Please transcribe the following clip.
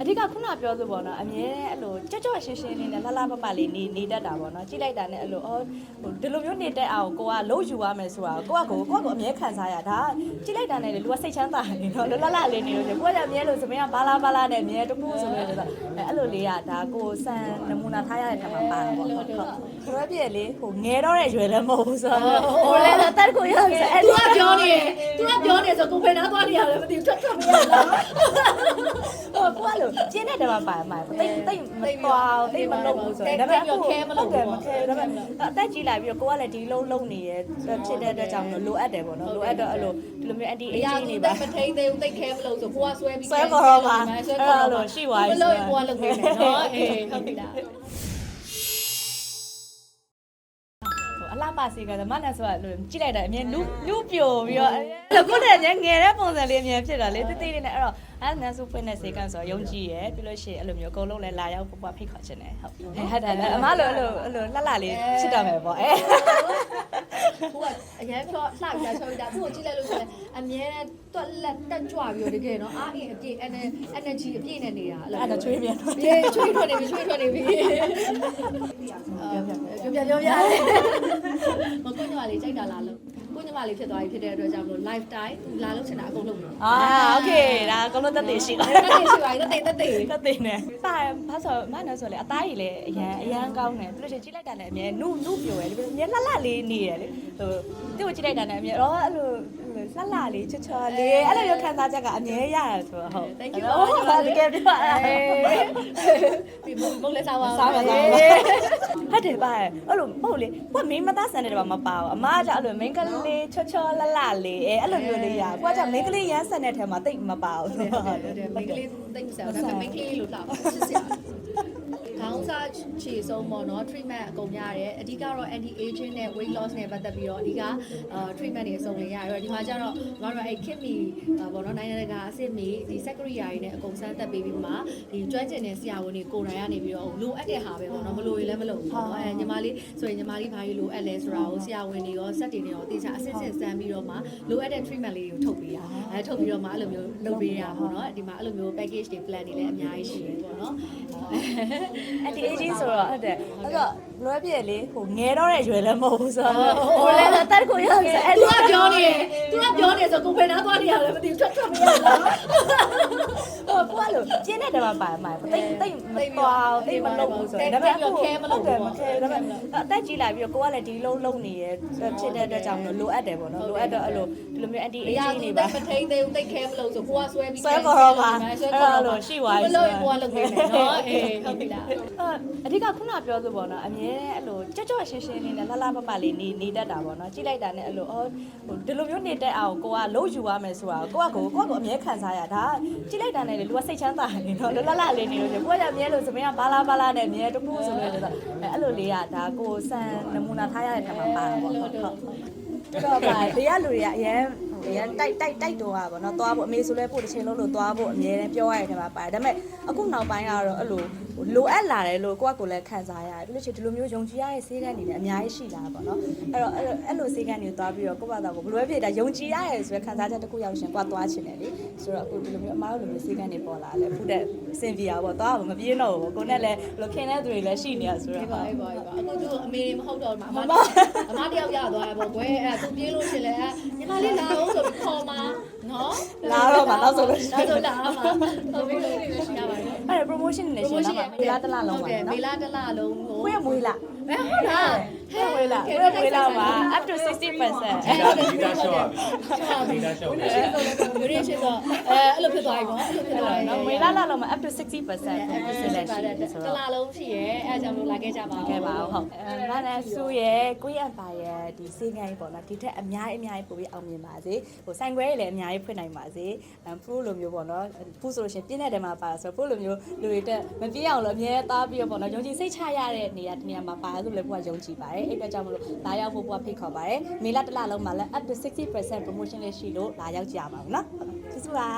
အဓိကခုနပြောဆိုပေါ့နော်အမြဲအဲ့လိုကြော့ကြော့ရှင်းရှင်းလေးနဲ့လှလှပပလေးနေနေတတ်တာပေါ့နော်ကြည့်လိုက်တာနဲ့အဲ့လိုအော်ဟိုဒီလိုမျိုးနေတတ်အောင်ကိုကလုံးယူရမယ်ဆိုတာကိုကကိုကိုကကိုအမြဲခံစားရဒါကြည့်လိုက်တာနဲ့လေလူကစိတ်ချမ်းသာနေတော့လှလှလေးနေလို့ကိုကလည်းအမြဲလို့သမီးကဘာလာဘာလာနဲ့အမြဲတခုဆိုလို့ဆိုတော့အဲ့လိုလေးကဒါကိုစံနမူနာထားရတဲ့ထမှာပါပေါ့ဟုတ်ဟုတ်ဆိုတော့ပြည့်လေဟိုငယ်တော့တဲ့ရွယ်လည်းမဟုတ်ဘူးဆိုတော့ဟိုလည်းတက်ကိုရဆိုအဲ့သူကပြောနေတယ်သူကပြောနေဆိုကိုဖေနာသွားနေရတယ်မသိဘူးထွက်ထွက်မရလားဟို ကိုကလို့ကျင်းတဲ့တမှာပါမှာတိတ်တိတ်မတော်တိတ်မလုံးဘူးဆိုတော့ဒါပေမဲ့အခုခဲမလုံးဘူးမခဲဒါပေမဲ့အသက်ကြီးလာပြီးတော့ကိုကလည်းဒီလုံးလုံးနေရဖြစ်တဲ့အတွက်ကြောင့်လိုအပ်တယ်ပေါ့နော်လိုအပ်တော့အဲ့လိုဒီလိုမျိုး anti အရာ aging သူနေတိပါတ်မထိန်သေးဘူးတိတ်ခဲမလို့ဆိုကိုကဆွဲပြီးဆွဲခေါ်တော့ပါဆွဲခေါ်အဲ့တော့လိုရှိသွားပြီမလို့ကိုကလုပ်နေတယ်နော်အေးဟုတ်ပြီလား ပါစီကဓမ္မနဲ့ဆိုတာလို့ကြည့်လိုက်တာအမြင်နုနုပြိုပြီးတော့အဲ့လိုကိုယ်တည်းငယ်တဲ့ပုံစံလေးအမြင်ဖြစ်တာလေတိတိလေးနဲ့အဲ့တော့အဲ့နန်းစုဖွင့်တဲ့စေကန်ဆိုတော့ယုံကြည်ရယ်ပြီးလို့ရှိရင်အဲ့လိုမျိုးအကုန်လုံးလည်းလာရောက်ပပဖိတ်ခေါ်ချင်တယ်ဟုတ်ဟုတ်တယ်အမလိုအဲ့လိုအဲ့လိုလှလှလေးဖြစ်တော့မယ်ပေါ့အဲကိုကအရင်ပြောလှပြချောပြီးတာသူ့ကိုကြည့်လိုက်လို့ဆိုရင်အမြဲတမ်းတွက်လက်တက်ကြွပြီးတော့တကယ်နော်အားအင်အပြည့် energy အပြည့်နဲ့နေတာအဲ့ဒါချွေးမြန်တော့အေးချွေးထွက်နေပြီချွေးထွက်နေပြီပြောပြပြောပြမကိုညီမ လေးကြိုက်တာလားလို့ကိုညီမလေးဖြစ်သွားပြီဖြစ်တဲ့အတွက်ကြောင့်မလို့ lifetime လာလို့ချင်တာအကုန်လုပ်ပြီ အာโอเคဒါအကုန်လုံးတက်တည်ရှိလား တက်တယ်ရှိပါတက်တယ်တက်တယ် တက်တည်နေပါဘာဆိုမနော်ဆိုလေအသားကြီးလည်းအရန်အရန်ကောင်းတယ်ပြီးလို့ရှိရင်ကြည့်လိုက်တာလည်းအမြဲနုနုပြိုရယ်လေအမြဲလှလှလေးနေရယ်လေဟိုသူ့ကိုကြည့်လိုက်တာလည်းအမြဲတော့အဲ့လို လှလှလေးချောချောလေးအဲ့လိုမျိုးခံစားချက်ကအမြဲရတယ်ဆိုတော့ဟုတ် Thank you တကယ်ပြောရအောင်ဒီမုတ်လက်စားပါစားပါစားဟုတ်တယ်ပါအဲ့လိုမဟုတ်လေကိုကမင်းမသားဆန်တဲ့ဘာမပါဘူးအမကကြောင့်အဲ့လိုမင်းကလေးချောချောလှလှလေးအဲအဲ့လိုမျိုးလေးရကိုကကြောင့်မင်းကလေးရမ်းဆန်တဲ့ထဲမှာတိတ်မပါဘူးဟုတ်တယ်တယ်မိန်းကလေးတိတ်မစားဘူးဒါပေမဲ့မိန်းကလေးလို့လှပါချစ်စ ရာခေါင်းစားခြေဆုံးပေါ့နော် treatment အကုန်ရတယ်အဓိကတော့ anti aging နဲ့ weight loss နဲ့ပတ်သက်ပြီးတော့အဓိကအာ treatment တွေအစုံလင်ရတော့ဒီမှာကျတော့မတို့အဲ့ kit me ပေါ့နော်နိုင်ငံတကာအဆင့်မီဒီ secretary တွေနဲ့အကုန်စမ်းသက်ပေးပြီးမှဒီကျွမ်းကျင်တဲ့ဆရာဝန်တွေကိုယ်တိုင်ကနေပြီးတော့လိုအပ်တဲ့ဟာပဲပေါ့နော်မလိုရင်လည်းမလိုဘူးပေါ့နော်အဲညီမလေးဆိုရင်ညီမလေးဘာကြီးလိုအပ်လဲဆိုတာကိုဆရာဝန်တွေရောစက်တွေနဲ့ရောတေချာအစစ်စစ်စမ်းပြီးတော့မှလိုအပ်တဲ့ treatment လေးတွေကိုထုတ်ပေးရအဲထုတ်ပြီးတော့မှအဲ့လိုမျိုးလုပ်ပေးရပေါ့နော်ဒီမှာအဲ့လိုမျိုး package တွေ plan တွေလည်းအများကြီးရှိတယ်ပေါ့နော်အဲ့ဒီ aging ဆိုတော့ဟုတ်တယ်အဲ့တော့လွယ်ပြည့်လေဟိုငယ်တော့တဲ့ရွယ်လည်းမဟုတ်ဘူးဆိုတော့ဟိုလည်းတက်ကိုရဆိုအဲ့သူကပြောနေတယ်သူကပြောနေဆိုကိုဖေနာသွားနေရတယ်မသိဘူးထွက်ထွက်မရလားဟိုကိုက လို့ကျင်းတဲ့တမှာပါမှာတိတ်တိတ်မတော်တိတ်မလုံးဘူးဆိုတော့ဒါပေမဲ့အခုခဲမလုံးဘူးမခဲဒါပေမဲ့အသက်ကြီးလာပြီးတော့ကိုကလည်းဒီလုံးလုံးနေရဖြစ်တဲ့အတွက်ကြောင့်လိုအပ်တယ်ပေါ့နော်လိုအပ်တော့အဲ့လိုဒီလိုမျိုး anti အရာ aging သူနေတိပါတ်မထိန်သေးဘူးတိတ်ခဲမလို့ဆိုကိုကဆွဲပြီးဆွဲခေါ်တော့ပါဆွဲခေါ်တော့အဲ့လိုရှိသွားပြီမလို့ကိုကလုပ်နေတယ်နော်အေးဟုတ်ပြီလားအဓိကခုနပြောဆိုပေါ့နော်အမြဲအဲ့လိုကြော့ကြော့ရှင်းရှင်းလေးနဲ့လှလှပပလေးနေနေတတ်တာပေါ့နော်ကြည့်လိုက်တာနဲ့အဲ့လိုအော်ဟိုဒီလိုမျိုးနေတတ်အောင်ကိုကလုံးယူရမယ်ဆိုတာကိုကကိုကိုကကိုအမြဲခံစားရဒါကြည့်လိုက်တာနဲ့လေလူကစိတ်ချမ်းသာနေတော့လှလှလေးနေလို့ကိုကလည်းအမြဲလို့သမီးကဘာလာဘာလာနဲ့အမြဲတခုဆိုလို့ဆိုတော့အဲ့လိုလေးကဒါကိုစံနမူနာထားရတဲ့ထမှာပါပေါ့ဟုတ်ဟုတ်တော့ပါဒီကလူတွေကအရင် ဟိုရန်တိုက်တိုက်တိုက်တော့ပါဗောနော်သွားဖို့အမေဆိုလဲပို့တစ်ချိန်လုံးလို့သွားဖို့အမြဲတမ်းပြောရတဲ့ထဲမှာပါတယ်ဒါပေမဲ့အခုနောက်ပိုင်းကတော့အဲ့လိုလိုအပ်လာတယ်လို့ကိုကကိုလည်းခံစားရတယ်ပြီးလို့ရှိရင်ဒီလိုမျိုးယုံကြည်ရတဲ့စေးကန်းတွေလည်းအများကြီးရှိလာပါတော့အဲ့တော့အဲ့လိုအဲ့လိုစေးကန်းတွေသွားပြီးတော့ကိုယ့်ဘာသာကိုဘယ်လိုပဲဖြစ်တာယုံကြည်ရတယ်ဆိုတဲ့ခံစားချက်တစ်ခုရောက်ရှင်ကိုကသွားချင်တယ်လေဆိုတော့အခုဒီလိုမျိုးအမားတို့လိုမျိုးစေးကန်းတွေပေါ်လာလဲဖူးတဲ့စင်ဗီယာပေါ့သွားဖို့မပြေးတော့ဘူးကိုနဲ့လည်းဘယ်လိုခင်တဲ့သူတွေလည်းရှိနေရဆိုအေးတော့ပါအေးပါအေးပါအခုသူအမေမဟုတ်တော့မှာအမအမတယောက်ရသွားတယ်ပေါ့ကွယ်အဲ့သူပြေးလို့ရှင်လဲညီမလေးလာအောင်ဆိုပြီးခေါ်မှာနော်လာတော့မှနောက်ဆိုလို့ရှိလာရင်ဆိုလာမှာဟုတ်ပြီလို့ရပါတယ် အဲ့ဒါ promotion နဲ့ရှင်တော့မေလာတလားလုံးပါဟုတ်တယ်နော်မေလာတလားလုံးကိုကိုရမွေးလားဘယ်ဟုတ် လားဝေးဝေးလာဝေးဝေးလာပါ up to 60%အဲ့ဟုတ်တယ်ဒီတာရှော့ပါရှော့ပါဒီတာရှော့ပါယူရီရှိတော့အဲအဲ့လိုဖြစ်သွားပြီပေါ့အဲ့လိုဖြစ်သွားပြီနော်ဝေးလာလာလုံးမှာ up to 60%အဲ့ percent လိုလည်းပါရှိတဲ့တယ်ဆိုတတော့လားလုံးရှိရဲအဲကြောင့်လို့လာခဲ့ကြပါဦးခဲ့ပါဦးဟုတ်အဲမနက်ဆူရဲ့ကိုရအပါရဲ့ဒီစေးငိုင်းပေါ့နော်ဒီထက်အများကြီးအများကြီးပိုပြီးအောင်မြင်ပါစေဟိုဆိုင်ခွဲတွေလည်းအများကြီးဖွင့်နိုင်ပါစေအဖူးလိုမျိုးပေါ့နော်ဖူးဆိုလို့ရှိရင်ပြင်းတဲ့တဲမှာပါဆိုတော့ဖူးလိုမျိုးလူတွေတက်မပြေးအောင်လို့အများသားပြီးတော့ပေါ့နော်ယုံကြည်စိတ်ချရတဲ့နေရာတနေရာမှာပါဆိုလည်းဘုရားယုံကြည်ပါတယ်အဲ့အတွက်ကြောင့်မလို့လာရောက်ဖို့ဘုရားဖိတ်ခေါ်ပါတယ်မေလတစ်လလုံးမှာလည်း up to 60% promotion လေးရှိလို့လာရောက်ကြပါဦးနော်ကျေးဇူးပါ